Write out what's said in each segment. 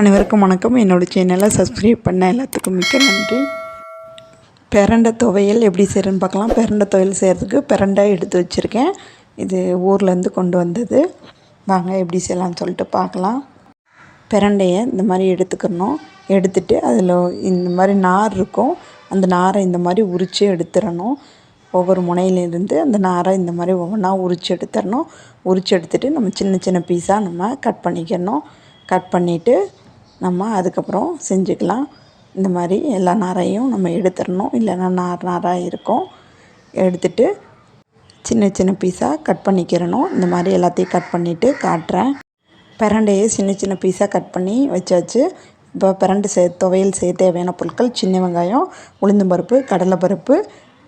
அனைவருக்கும் வணக்கம். என்னோடய சேனலை சப்ஸ்கிரைப் பண்ண எல்லாத்துக்கும் மிக்க நன்றி. பிரண்டை துவையல் எப்படி செய்கிறேன்னு பார்க்கலாம். பிரண்டை துவையல் செய்கிறதுக்கு பெரண்டை எடுத்து வச்சுருக்கேன். இது ஊர்லேருந்து கொண்டு வந்தது. வாங்க எப்படி செய்யலாம்னு சொல்லிட்டு பார்க்கலாம். பிரண்டையை இந்த மாதிரி எடுத்துக்கணும். எடுத்துட்டு அதில் இந்த மாதிரி நார் இருக்கும். அந்த நாரை இந்த மாதிரி உரித்து எடுத்துடணும். ஒவ்வொரு முனையிலேருந்து அந்த நாரை இந்த மாதிரி ஒவ்வொன்றா உரித்து எடுத்துடணும். உரித்து எடுத்துகிட்டு நம்ம சின்ன சின்ன பீஸாக நம்ம கட் பண்ணிக்கணும். கட் பண்ணிவிட்டு நம்ம அதுக்கப்புறம் செஞ்சுக்கலாம். இந்த மாதிரி எல்லா நாரையும் நம்ம எடுத்துடணும். இல்லைன்னா நார் நாராக இருக்கும். எடுத்துட்டு சின்ன சின்ன பீஸாக கட் பண்ணிக்கிறணும். இந்த மாதிரி எல்லாத்தையும் கட் பண்ணிவிட்டு காட்டுறேன். பிரண்டையை சின்ன சின்ன பீஸாக கட் பண்ணி வச்சாச்சு. இப்போ பிரண்டு சே துவையல் செய்ய தேவையான பொருட்கள் சின்ன வெங்காயம் உளுந்தம்பருப்பு கடலைப்பருப்பு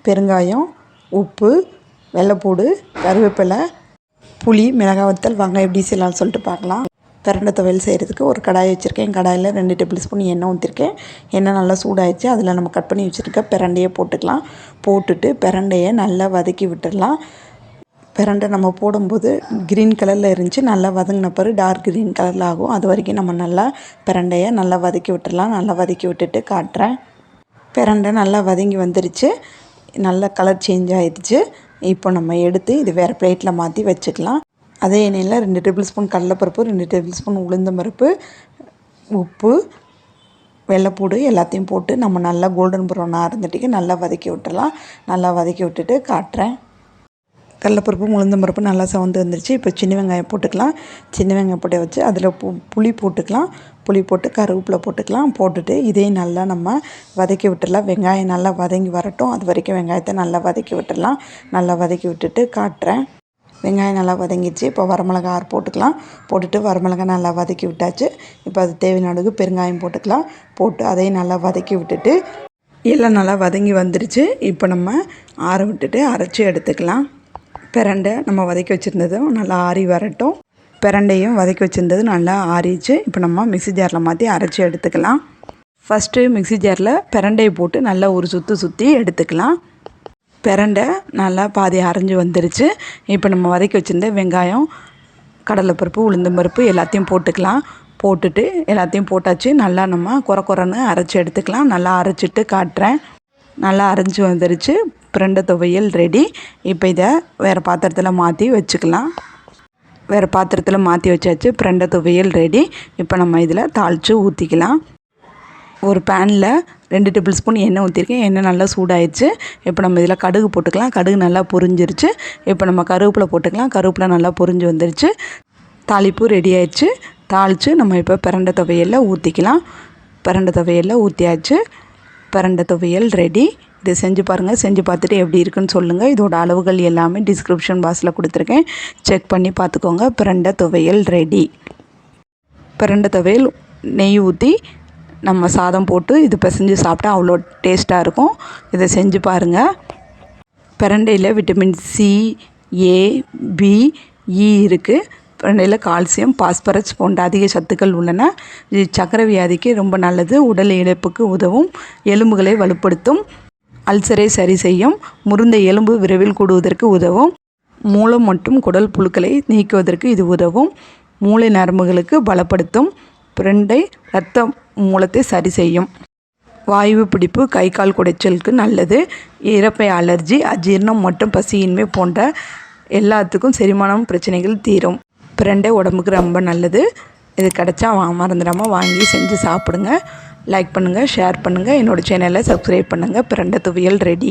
பெருங்காயம் உப்பு வெள்ளைப்பூடு கருவேப்பிலை புளி மிளகாய் வத்தல் வாங்க எப்படி செய்யலாம்னு சொல்லிட்டு பார்க்கலாம். பிரண்டை துவையல் செய்கிறதுக்கு ஒரு கடாய் வச்சுருக்கேன். கடாயில் ரெண்டு டேபிள் ஸ்பூன் எண்ணெய் ஊற்றிருக்கேன் எண்ணெய் நல்லா சூடாயிடுச்சு. அதில் நம்ம கட் பண்ணி வச்சுருக்க பிரண்டையை போட்டுக்கலாம். போட்டுட்டு பிரண்டையை நல்லா வதக்கி விட்டுடலாம். பிரண்டை நம்ம போடும்போது க்ரீன் கலரில் இருந்துச்சு. நல்லா வதங்கின பிறகு டார்க் க்ரீன் கலரில் ஆகும். அது வரைக்கும் நம்ம நல்லா பிரண்டையை நல்லா வதக்கி விட்டுடலாம். நல்லா வதக்கி விட்டுட்டு காட்டுறேன். பிரண்டை நல்லா வதங்கி வந்துருச்சு. நல்ல கலர் சேஞ்ச் ஆகிடுச்சு இப்போ நம்ம எடுத்து இது வேறு பிளேட்டில் மாற்றி வச்சுக்கலாம். அதே எண்ணெயில் ரெண்டு டேபிள் ஸ்பூன் கடலைப்பருப்பு ரெண்டு டேபிள் ஸ்பூன் உளுந்தம்பருப்பு உப்பு வெள்ளைப்பூடு எல்லாத்தையும் போட்டு நம்ம நல்லா கோல்டன் ப்ரௌன் ஆறந்துட்டிக்கு நல்லா வதக்கி விட்டுலாம் நல்லா வதக்கி விட்டுட்டு காட்டுறேன். கடலப்பருப்பு உளுந்தம்பருப்பு நல்லா சவந்து வந்துருச்சு. இப்போ சின்ன வெங்காயம் போட்டுக்கலாம். சின்ன வெங்காயம் போட்டு வச்சு அதில் பு புளி போட்டுக்கலாம். புளி போட்டு கருவேப்பிலை போட்டுக்கலாம். போட்டுட்டு இதையும் நல்லா நம்ம வதக்கி விட்டுடலாம் வெங்காயம் நல்லா வதங்கி வரட்டும். அது வரைக்கும் வெங்காயத்தை நல்லா வதக்கி விட்டுடலாம் நல்லா வதக்கி விட்டுட்டு காட்டுறேன். வெங்காயம் நல்லா வதங்கிடுச்சு. இப்போ வரமிளகா ஆறு போட்டுக்கலாம். போட்டுட்டு வரமிளகா நல்லா வதக்கி விட்டாச்சு. இப்போ அது தேவையான அளவுக்கு பெருங்காயம் போட்டுக்கலாம். போட்டு அதையும் நல்லா வதக்கி விட்டுட்டு எல்லாம் நல்லா வதங்கி வந்துருச்சு. இப்போ நம்ம ஆற விட்டுட்டு அரைச்சி எடுத்துக்கலாம். பிரண்டை நம்ம வதக்கி வச்சுருந்ததும் நல்லா ஆறி வரட்டும். பிரண்டையும் வதக்கி வச்சுருந்தது நல்லா ஆறிச்சு இப்போ நம்ம மிக்ஸி ஜாரில் மாற்றி அரைச்சி எடுத்துக்கலாம். ஃபஸ்ட்டு மிக்ஸி ஜாரில் பிரண்டையை போட்டு நல்லா ஒரு சுற்றி சுற்றி எடுத்துக்கலாம். பிரண்டை நல்லா பாதி அரைஞ்சி வந்துருச்சு. இப்போ நம்ம வதக்கி வச்சுருந்த வெங்காயம் கடலைப்பருப்பு உளுந்தம்பருப்பு எல்லாத்தையும் போட்டுக்கலாம். போட்டுட்டு எல்லாத்தையும் போட்டாச்சு. நல்லா நம்ம குறை குறைன்னு அரைச்சி எடுத்துக்கலாம். நல்லா அரைச்சிட்டு காட்டுறேன். நல்லா அரைஞ்சி வந்துருச்சு. பிரண்டை துவையல் ரெடி இப்போ இதை வேறு பாத்திரத்தில் மாற்றி வச்சுக்கலாம். வேறு பாத்திரத்தில் மாற்றி வச்சாச்சு. பிரண்டை துவையல் ரெடி இப்போ நம்ம இதில் தாளித்து ஊற்றிக்கலாம் ஒரு பேனில் ரெண்டு டேபிள் ஸ்பூன் எண்ணெய் ஊற்றிருக்கேன் எண்ணெய் நல்லா சூடாயிடுச்சு. இப்போ நம்ம இதில் கடுகு போட்டுக்கலாம். கடுகு நல்லா பொரிஞ்சிருச்சு. இப்போ நம்ம கருவேப்பிலை போட்டுக்கலாம். கருவேப்பிலை நல்லா பொரிஞ்சு வந்துருச்சு. தாளிப்பு ரெடி ஆயிடுச்சு. தாளித்து நம்ம இப்போ பிறண்ட துவையலில் ஊற்றிக்கலாம் பிறண்ட துவையலில் ஊற்றியாச்சு பிரண்டை துவையல் ரெடி இதை செஞ்சு பாருங்கள் செஞ்சு பார்த்துட்டு எப்படி இருக்குன்னு சொல்லுங்கள் இதோட அளவுகள் எல்லாமே டிஸ்கிரிப்ஷன் பாக்ஸில் கொடுத்துருக்கேன். செக் பண்ணி பார்த்துக்கோங்க. பிரண்டை துவையல் ரெடி பிறண்ட துவையல் நெய் ஊற்றி நம்ம சாதம் போட்டு இது பிசைஞ்சு சாப்பிட்டா அவ்வளோ டேஸ்ட்டாக இருக்கும். இதை செஞ்சு பாருங்கள் பிரண்டையில் vitamin C A B E e இருக்குது பிரண்டையில் கால்சியம் பாஸ்பரஸ் போன்ற அதிக சத்துக்கள் உள்ளன. இது சக்கரை வியாதிக்கு ரொம்ப நல்லது. உடல் இழப்புக்கு உதவும். எலும்புகளை வலுப்படுத்தும். அல்சரை சரி செய்யும். முருந்த எலும்பு விரைவில் கூடுவதற்கு உதவும். மூலம் மற்றும் குடல் புழுக்களை நீக்குவதற்கு இது உதவும். மூளை நரம்புகளுக்கு பலப்படுத்தும். பிரண்டை இரத்த மூலத்தை சரி செய்யும். வாயு பிடிப்பு கை கால் குடைச்சலுக்கு நல்லது. இறப்பை அலர்ஜி அஜீர்ணம் மற்றும் பசியின்மை போன்ற எல்லாத்துக்கும் செரிமானம் பிரச்சனைகள் தீரும். பிரண்டை உடம்புக்கு ரொம்ப நல்லது. இது கிடச்சா வா மறந்துடாமல் வாங்கி செஞ்சு சாப்பிடுங்க. லைக் பண்ணுங்கள் ஷேர் பண்ணுங்கள் என்னோடய சேனலை சப்ஸ்கிரைப் பண்ணுங்கள் பிரண்டை துவையல் ரெடி